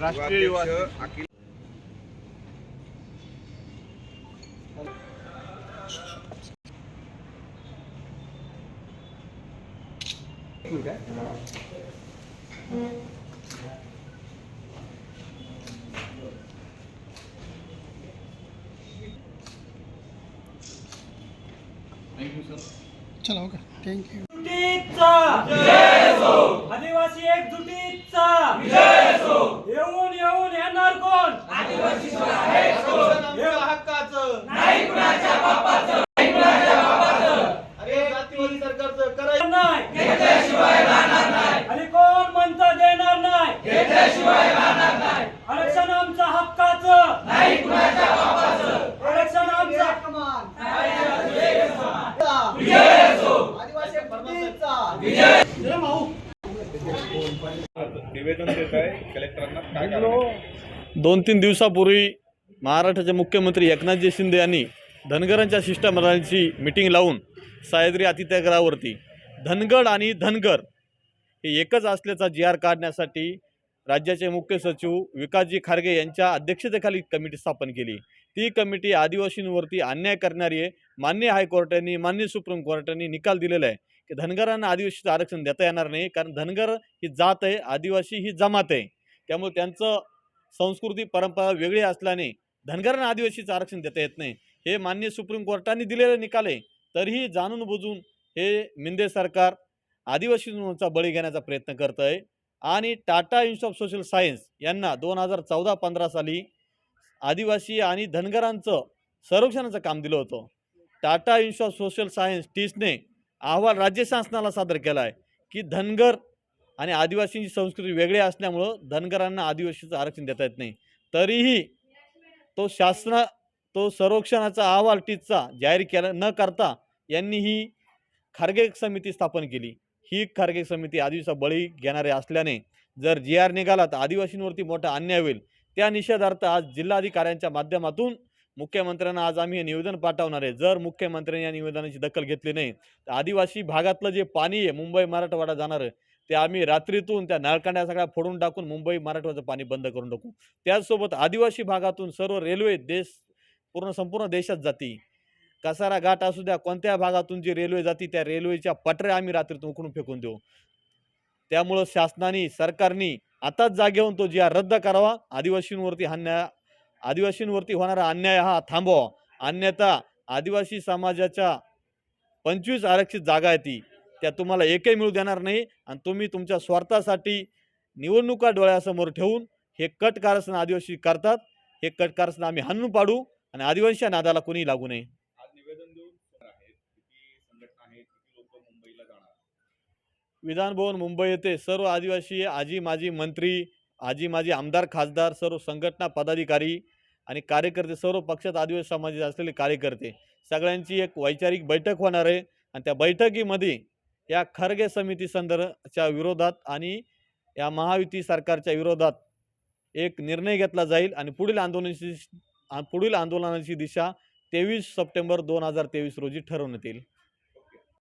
राष्ट्रीय युवा. अखिल चला ओके. थँक्यू एकजुटीचा आदिवासी एकजुटीचा येऊन येऊन येणार कोण हक्काचं अरे जातीवादी सरकारचं करायचं नाही आणि कोण म्हणतं देणार नाही आरक्षण आमचं हक्काचं आरक्षण आमचं निवेदन देत आहे कलेक्टरांना काय कारण आहे? दोन तीन दिवसापूर्वी महाराष्ट्राचे मुख्यमंत्री एकनाथजी शिंदे यांनी धनगरांच्या शिष्टमंडळाची मिटिंग लावून सह्याद्री अतिथ्यगृहावरती धनगड आणि धनगर हे एकच असल्याचा जी आर काढण्यासाठी राज्याचे मुख्य सचिव विकासजी खारगे यांच्या अध्यक्षतेखाली कमिटी स्थापन केली. ती कमिटी आदिवासींवरती अन्याय करणारी आहे. मान्य हायकोर्टाने मान्य सुप्रीम कोर्टाने निकाल दिलेला आहे. की धनगरांना आदिवासीचं आरक्षण देता येणार नाही कारण धनगर ही जात आहे आदिवासी ही जमात आहे. त्यामुळे त्यांचं संस्कृती परंपरा वेगळी असल्याने धनगरांना आदिवासीचं आरक्षण देता येत नाही. हे मान्य सुप्रीम कोर्टाने दिलेले निकाल आहे. तरीही जाणून बुजून हे मिंदे सरकार आदिवासींचा बळी घेण्याचा प्रयत्न करत आहे. आणि Tata institute of social science यांना दोन हजार चौदा पंधरा साली आदिवासी आणि धनगरांचं संरक्षणाचं काम दिलं होतं. Tata institute of social science टीसने अहवाल राज्य शासनाला सादर केला आहे की धनगर आणि आदिवासींची संस्कृती वेगळी असल्यामुळं धनगरांना आदिवासीचं आरक्षण देता येत नाही. तरीही तो शासना तो संरक्षणाचा अहवाल टीचचा जाहीर केला न करता यांनी ही खारगे समिती स्थापन केली. ही खारगे समिती आदिवासी बळी घेणारे असल्याने जर जी आर निघाला तर आदिवासींवरती मोठा अन्याय होईल. त्या निषेधार्थ आज जिल्हाधिकाऱ्यांच्या माध्यमातून मुख्यमंत्र्यांना आज आम्ही हे निवेदन पाठवणार आहे. जर मुख्यमंत्र्यांनी या निवेदनाची दखल घेतली नाही तर आदिवासी भागातलं जे पाणी आहे मुंबई मराठवाडा जाणारं ते आम्ही रात्रीतून त्या नळकांड्या सगळ्या फोडून टाकून मुंबई मराठवाड्याचं पाणी बंद करून टाकू. त्याचसोबत आदिवासी भागातून सर्व रेल्वे देश पूर्ण संपूर्ण देशात जाती. कसारा घाट असू द्या कोणत्या भागातून जी रेल्वे जाती त्या रेल्वेच्या पटऱ्या आम्ही रात्रीतून उकडून फेकून देऊ. त्यामुळं शासनाने सरकारने आताच जागेवरून तो जी रद्द करावा आदिवासींवरती हा न्याय आदिवासींवरती होणारा अन्याय हा थांबवा. अन्यथा आदिवासी समाजाच्या पंचवीस आरक्षित जागा आहे ती. त्या तुम्हाला एकही मिळू देणार नाही आणि तुम्ही तुमच्या स्वार्थासाठी निवडणुका डोळ्यासमोर ठेवून हे कट कारस्थान आदिवासी करतात. हे कट कारस्थान आम्ही हाणून पाडू आणि आदिवासी नादाला कोणी लागू नये. विधान भवन मुंबई येथे सर्व आदिवासी आजी माजी मंत्री आजी माजी आमदार खासदार सर्व संघटना पदाधिकारी आणि कार्यकर्ते सर्व पक्षात आदिवासी समाजाचे असलेले कार्यकर्ते सगळ्यांची एक वैचारिक बैठक होणार आहे. आणि त्या बैठकीमध्ये या खरगे समिती संदर्भाच्या विरोधात आणि या महायुती सरकारच्या विरोधात एक निर्णय घेतला जाईल आणि पुढील आंदोलनाची पुढील आंदोलनाची दिशा तेवीस सप्टेंबर दोन हजार तेवीस रोजी ठरवण्यात येईल.